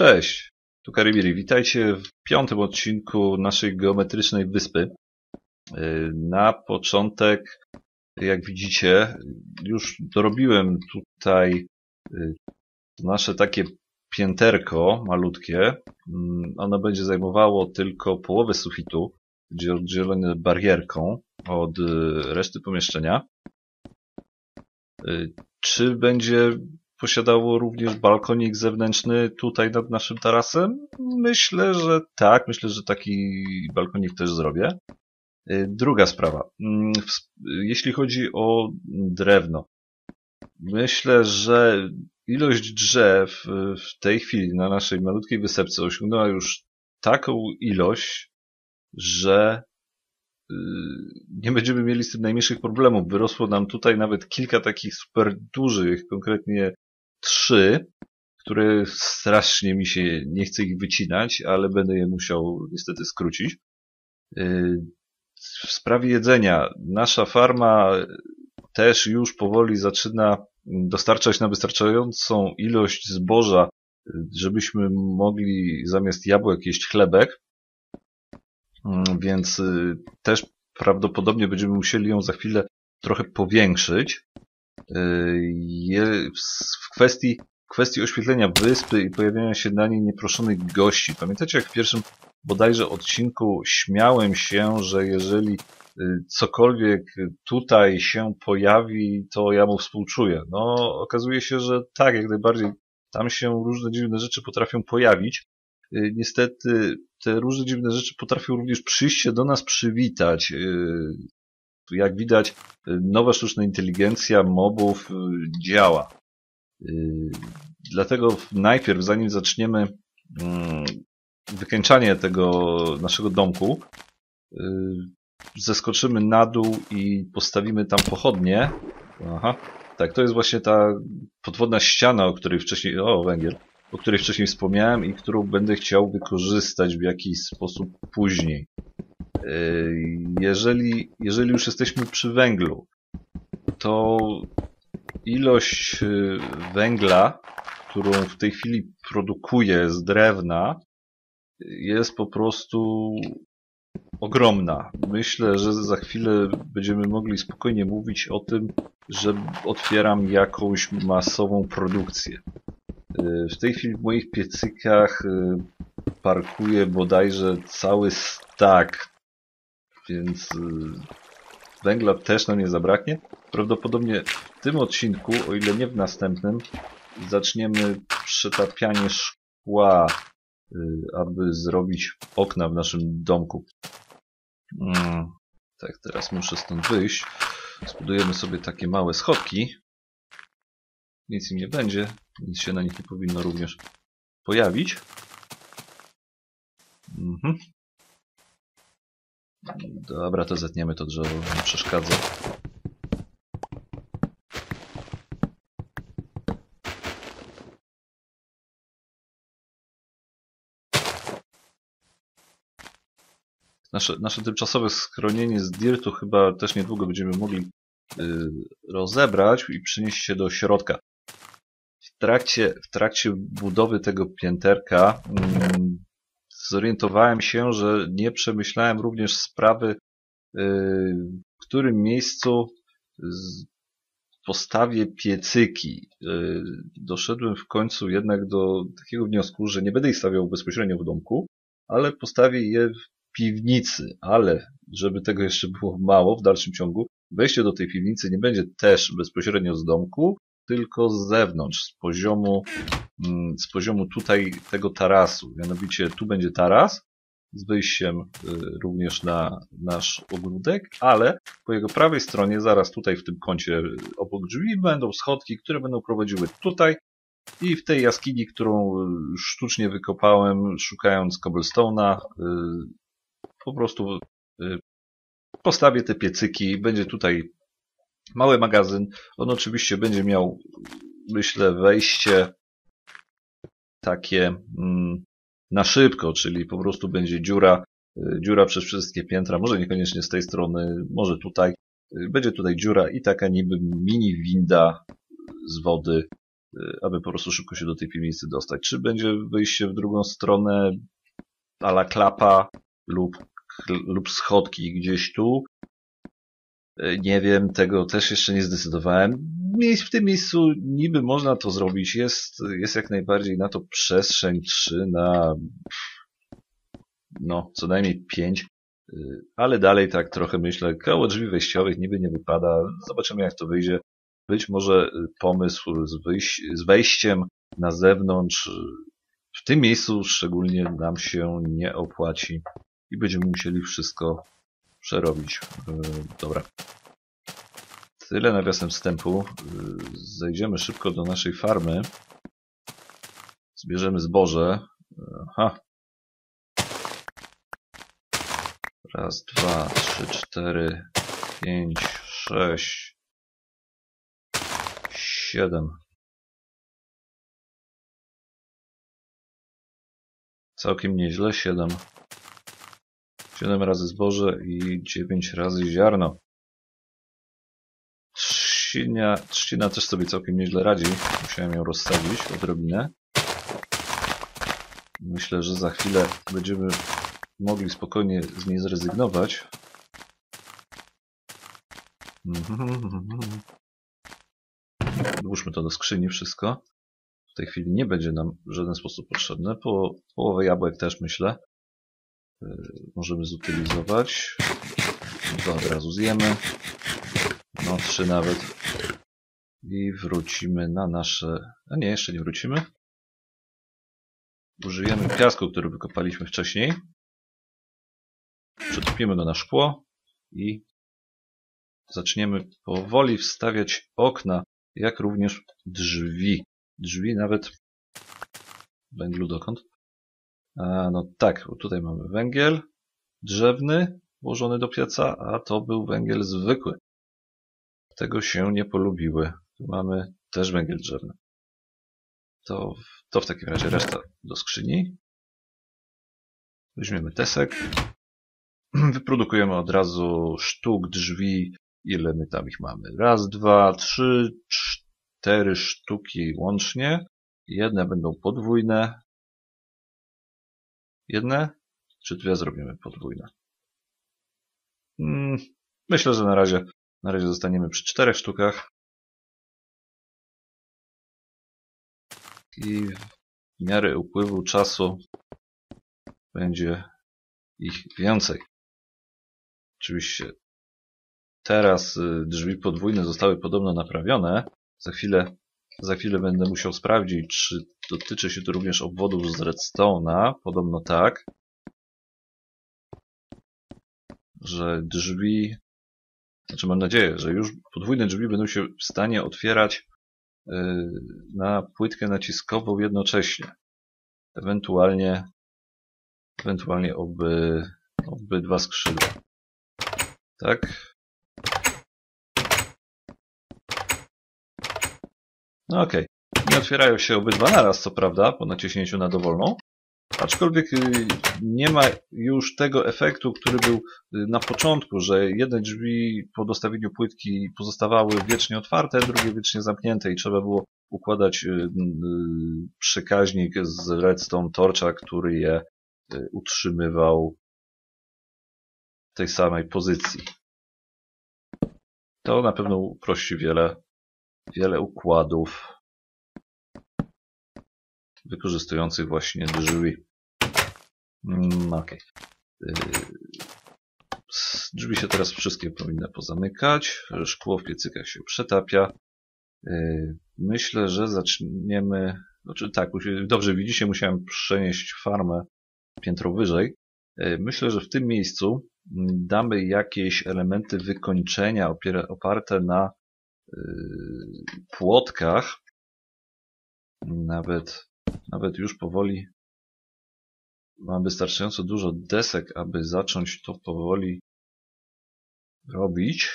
Cześć, tu Karibiri. Witajcie w piątym odcinku naszej geometrycznej wyspy. Yy, na początek, jak widzicie, już dorobiłem tutaj yy, nasze takie pięterko malutkie. Yy, ono będzie zajmowało tylko połowę sufitu, będzie oddzielone barierką od reszty pomieszczenia. Czy będzie posiadało również balkonik zewnętrzny tutaj nad naszym tarasem? Myślę, że tak. Myślę, że taki balkonik też zrobię. Y, druga sprawa. Mm, jeśli chodzi o drewno. Myślę, że ilość drzew w tej chwili na naszej malutkiej wysepce osiągnęła już taką ilość, że y, nie będziemy mieli z tym najmniejszych problemów. Wyrosło nam tutaj nawet kilka takich super dużych, konkretnie trzy, które strasznie mi się nie chce ich wycinać, ale będę je musiał niestety skrócić. Y, w sprawie jedzenia, nasza farma też już powoli zaczyna dostarczać na wystarczającą ilość zboża, żebyśmy mogli zamiast jabłek jeść chlebek, mm, więc y, też prawdopodobnie będziemy musieli ją za chwilę trochę powiększyć. Y, w kwestii, kwestii oświetlenia wyspy i pojawiania się na niej nieproszonych gości. Pamiętacie, jak w pierwszym bodajże odcinku śmiałem się, że jeżeli y, cokolwiek tutaj się pojawi, to ja mu współczuję. No, okazuje się, że tak, jak najbardziej tam się różne dziwne rzeczy potrafią pojawić. Y, niestety te różne dziwne rzeczy potrafią również przyjść się do nas przywitać jak widać, nowa sztuczna inteligencja mobów y, działa. Y, dlatego najpierw, zanim zaczniemy mm, wykańczanie tego naszego domku, y, zeskoczymy na dół i postawimy tam pochodnie. Aha, tak, to jest właśnie ta podwodna ściana, o której wcześniej, o węgiel, o której wcześniej wspomniałem i którą będę chciał wykorzystać w jakiś sposób później. Yy, jeżeli, jeżeli już jesteśmy przy węglu, to ilość yy, węgla, którą w tej chwili produkuję z drewna, jest po prostu ogromna. Myślę, że za chwilę będziemy mogli spokojnie mówić o tym, że otwieram jakąś masową produkcję. Yy, w tej chwili w moich piecykach parkuje bodajże cały stak więc y, węgla też nam nie zabraknie. Prawdopodobnie w tym odcinku, o ile nie w następnym, zaczniemy przetapianie szkła, y, aby zrobić okna w naszym domku. Mm, tak, teraz muszę stąd wyjść. Zbudujemy sobie takie małe schodki. Nic im nie będzie, nic się na nich nie powinno również pojawić. Mhm. Dobra, to zetniemy to drzewo, nie przeszkadza. Nasze, nasze tymczasowe schronienie z Dirtu chyba też niedługo będziemy mogli yy, rozebrać i przynieść się do środka. W trakcie, w trakcie budowy tego pięterka yy, zorientowałem się, że nie przemyślałem również sprawy, y, w którym miejscu postawię piecyki. Y, doszedłem w końcu jednak do takiego wniosku, że nie będę ich stawiał bezpośrednio w domku, ale postawię je w piwnicy. Ale, żeby tego jeszcze było mało w dalszym ciągu, wejście do tej piwnicy nie będzie też bezpośrednio z domku, tylko z zewnątrz, z poziomu, mm, z poziomu tutaj tego tarasu. Mianowicie tu będzie taras z wyjściem y, również na nasz ogródek, ale po jego prawej stronie, zaraz tutaj w tym kącie obok drzwi, będą schodki, które będą prowadziły tutaj i w tej jaskini, którą y, sztucznie wykopałem, szukając cobblestone'a, y, po prostu postawię te piecyki, będzie tutaj Mały magazyn. On oczywiście będzie miał, myślę, wejście takie mm, na szybko, czyli po prostu będzie dziura, y, dziura przez wszystkie piętra, może niekoniecznie z tej strony, może tutaj. Y, będzie tutaj dziura i taka niby mini winda z wody y, aby po prostu szybko się do tej piwnicy dostać. Czy będzie wyjście w drugą stronę a la klapa lub, lub schodki gdzieś tu, nie wiem, tego też jeszcze nie zdecydowałem. W tym miejscu niby można to zrobić. Jest, jest jak najbardziej na to przestrzeń 3 na no, co najmniej 5 Y, ale dalej tak trochę myślę, koło drzwi wejściowych niby nie wypada, zobaczymy jak to wyjdzie. Być może y, pomysł z, wyjś z wejściem na zewnątrz y, w tym miejscu szczególnie nam się nie opłaci i będziemy musieli wszystko przerobić. Dobra. Tyle nawiasem wstępu. Zejdziemy szybko do naszej farmy. Zbierzemy zboże. Aha, Raz, dwa, trzy, cztery, pięć, sześć, siedem. Całkiem nieźle, siedem. Siedem razy zboże i dziewięć razy ziarno. Trzcina, trzcina też sobie całkiem nieźle radzi. Musiałem ją rozsadzić odrobinę. Myślę, że za chwilę będziemy mogli spokojnie z niej zrezygnować. Włóżmy to do skrzyni wszystko. W tej chwili nie będzie nam w żaden sposób potrzebne. Po, połowę jabłek też myślę. Yy, możemy zutylizować. Dwa od razu zjemy. No, trzy nawet. I wrócimy na nasze... A nie, jeszcze nie wrócimy. Użyjemy piasku, który wykopaliśmy wcześniej. Przetopimy go na szkło i zaczniemy powoli wstawiać okna, jak również drzwi. Drzwi nawet węglu dokąd? A, no tak, tutaj mamy węgiel drzewny włożony do pieca, a to był węgiel zwykły. Tego się nie polubiły. Tu mamy też węgiel drzewny. To, to w takim razie reszta do skrzyni. Weźmiemy tesek. wyprodukujemy od razu sztuk drzwi. Ile my tam ich mamy? Raz, dwa, trzy, cztery sztuki łącznie. Jedne będą podwójne. Jedne? Czy dwie zrobimy podwójne? Hmm, myślę, że na razie, na razie zostaniemy przy czterech sztukach. I w miarę upływu czasu będzie ich więcej. Oczywiście teraz y, drzwi podwójne zostały podobno naprawione. Za chwilę, za chwilę będę musiał sprawdzić, czy dotyczy się to również obwodów z redstone'a. Podobno tak. Że drzwi, znaczy mam nadzieję, że już podwójne drzwi będą się w stanie otwierać y, na płytkę naciskową jednocześnie. Ewentualnie, ewentualnie oby, obydwa skrzydła. Tak. No okej. Okay. Nie otwierają się obydwa naraz, co prawda, po naciśnięciu na dowolną. Aczkolwiek y, nie ma już tego efektu, który był y, na początku, że jedne drzwi po dostawieniu płytki pozostawały wiecznie otwarte, drugie wiecznie zamknięte i trzeba było układać y, przekaźnik z redstone torcha, który je utrzymywał tej samej pozycji. To na pewno uprości wiele, wiele układów wykorzystujących właśnie drzwi. Mm, ok. Drzwi się teraz wszystkie powinny pozamykać. Szkło w piecykach się przetapia. Y, myślę, że zaczniemy... Znaczy, tak, dobrze widzicie, musiałem przenieść farmę piętro wyżej. Y, myślę, że w tym miejscu damy jakieś elementy wykończenia oparte na y, płotkach, nawet, nawet już powoli mam wystarczająco dużo desek, aby zacząć to powoli robić.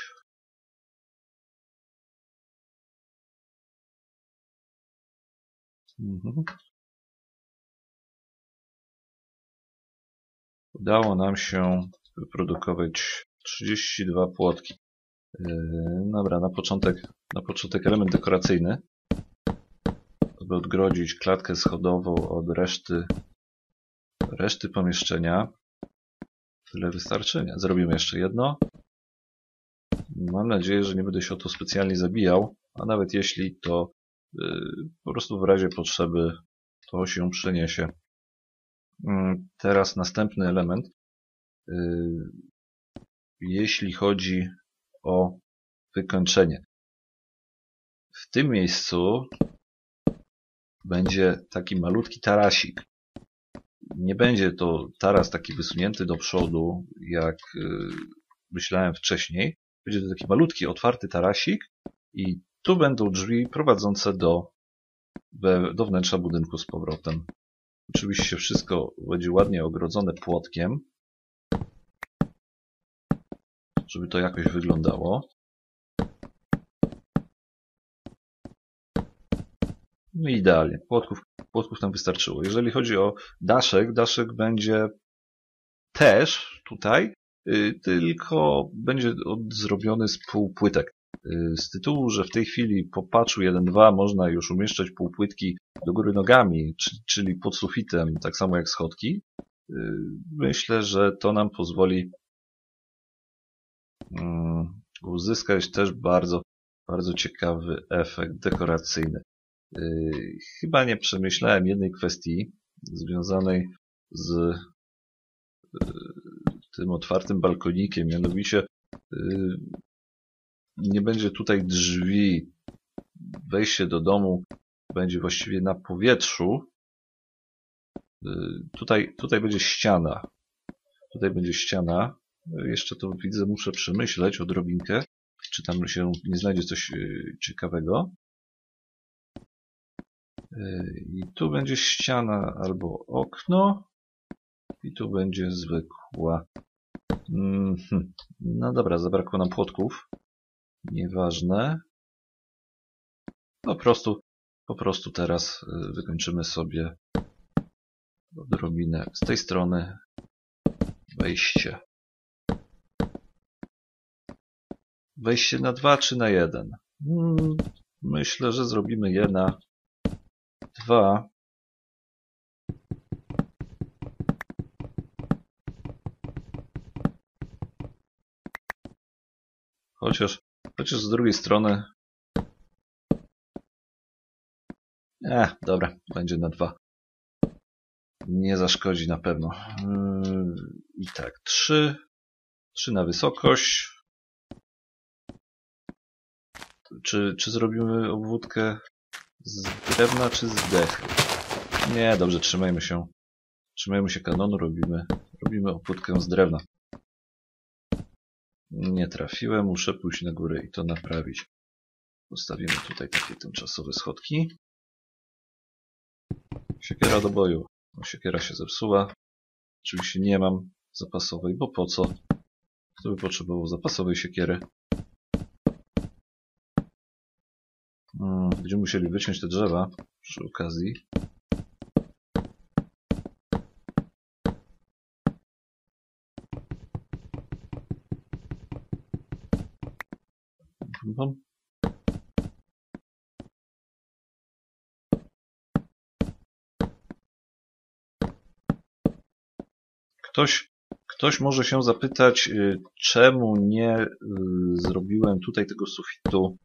Mhm. Udało nam się wyprodukować 32 płotki. Yy, dobra, na początek, na początek element dekoracyjny. Aby odgrodzić klatkę schodową od reszty, reszty pomieszczenia. Tyle wystarczy? Nie. Zrobimy jeszcze jedno. Mam nadzieję, że nie będę się o to specjalnie zabijał, a nawet jeśli, to yy, po prostu w razie potrzeby to się przeniesie. Yy, teraz następny element. Yy, jeśli chodzi o wykończenie. W tym miejscu będzie taki malutki tarasik. Nie będzie to taras taki wysunięty do przodu, jak yy, myślałem wcześniej. Będzie to taki malutki, otwarty tarasik i tu będą drzwi prowadzące do, do wnętrza budynku z powrotem. Oczywiście wszystko będzie ładnie ogrodzone płotkiem, żeby to jakoś wyglądało. No idealnie. Płotków, płotków tam wystarczyło. Jeżeli chodzi o daszek, daszek będzie też tutaj, yy, tylko będzie zrobiony z półpłytek. Yy, z tytułu, że w tej chwili po patchu 1.2 można już umieszczać półpłytki do góry nogami, czyli pod sufitem, tak samo jak schodki. Yy, myślę, że to nam pozwoli mm, uzyskać też bardzo, bardzo ciekawy efekt dekoracyjny. Yy, chyba nie przemyślałem jednej kwestii związanej z yy, tym otwartym balkonikiem, mianowicie yy, nie będzie tutaj drzwi. Wejście do domu będzie właściwie na powietrzu. Tutaj, tutaj będzie ściana. Tutaj będzie ściana. Jeszcze to widzę, muszę przemyśleć odrobinkę, czy tam się nie znajdzie coś ciekawego. I tu będzie ściana albo okno. I tu będzie zwykła. -hmm. No dobra, zabrakło nam płotków. Nieważne. Po prostu, po prostu teraz y, wykończymy sobie odrobinę z tej strony wejście. Wejście na dwa czy na jeden? Hmm, myślę, że zrobimy je na dwa Chociaż, chociaż z drugiej strony... E, dobra, będzie na dwa. Nie zaszkodzi na pewno. Yy, I tak, trzy. Trzy na wysokość. Czy, czy zrobimy obwódkę z drewna czy z dechy? Nie, dobrze, trzymajmy się. Trzymajmy się kanonu, robimy, robimy opłótkę z drewna. Nie trafiłem, muszę pójść na górę i to naprawić. Postawimy tutaj takie tymczasowe schodki. Siekiera do boju. No, siekiera się zepsuła. Oczywiście nie mam zapasowej, bo po co? Kto by potrzebował zapasowej siekiery? Hmm, będziemy musieli wyciąć te drzewa przy okazji. Ktoś, ktoś może się zapytać, y, czemu nie y, zrobiłem tutaj tego sufitu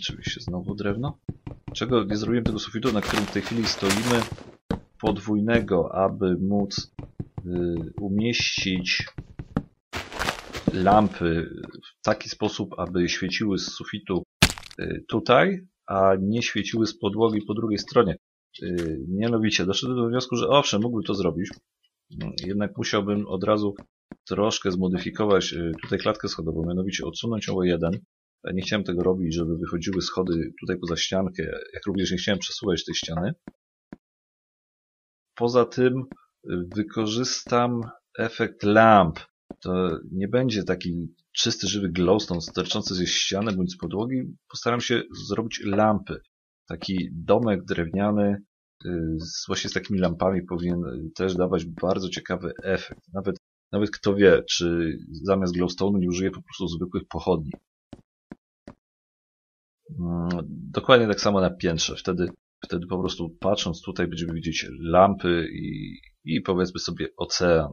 Oczywiście znowu drewno. Czego nie zrobiłem tego sufitu, na którym w tej chwili stoimy, podwójnego, aby móc y, umieścić lampy w taki sposób, aby świeciły z sufitu y, tutaj, a nie świeciły z podłogi po drugiej stronie. Y, mianowicie doszedłem do wniosku, że owszem, mógłbym to zrobić, jednak musiałbym od razu troszkę zmodyfikować y, tutaj klatkę schodową, mianowicie odsunąć ją o jeden, nie chciałem tego robić, żeby wychodziły schody tutaj poza ściankę, jak również nie chciałem przesuwać tej ściany. Poza tym y, wykorzystam efekt lamp. To nie będzie taki czysty, żywy glowstone sterczący ze ściany bądź z podłogi. Postaram się zrobić lampy. Taki domek drewniany y, z, właśnie z takimi lampami powinien też dawać bardzo ciekawy efekt. Nawet, nawet kto wie, czy zamiast glowstone'u nie użyję po prostu zwykłych pochodni. Mm, dokładnie tak samo na piętrze. Wtedy, wtedy po prostu patrząc tutaj będziemy widzieć lampy i, i powiedzmy sobie ocean.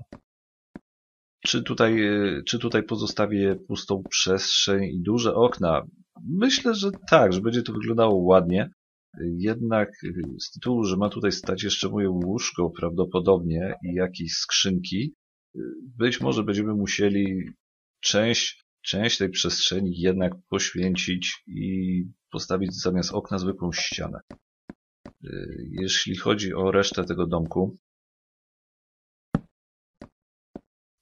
Czy tutaj, czy tutaj pozostawię pustą przestrzeń i duże okna? Myślę, że tak, że będzie to wyglądało ładnie. Jednak z tytułu, że ma tutaj stać jeszcze moje łóżko prawdopodobnie i jakieś skrzynki, być może będziemy musieli część, część tej przestrzeni jednak poświęcić i postawić zamiast okna zwykłą ścianę. Jeśli chodzi o resztę tego domku,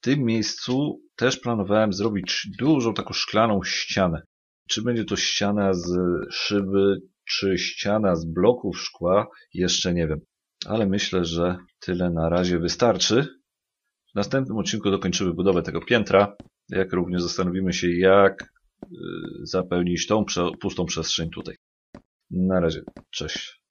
w tym miejscu też planowałem zrobić dużą taką szklaną ścianę. Czy będzie to ściana z szyby, czy ściana z bloków szkła, jeszcze nie wiem. Ale myślę, że tyle na razie wystarczy. W następnym odcinku dokończymy budowę tego piętra, jak również zastanowimy się, jak y, zapełnić tą pustą przestrzeń tutaj. Na razie, cześć.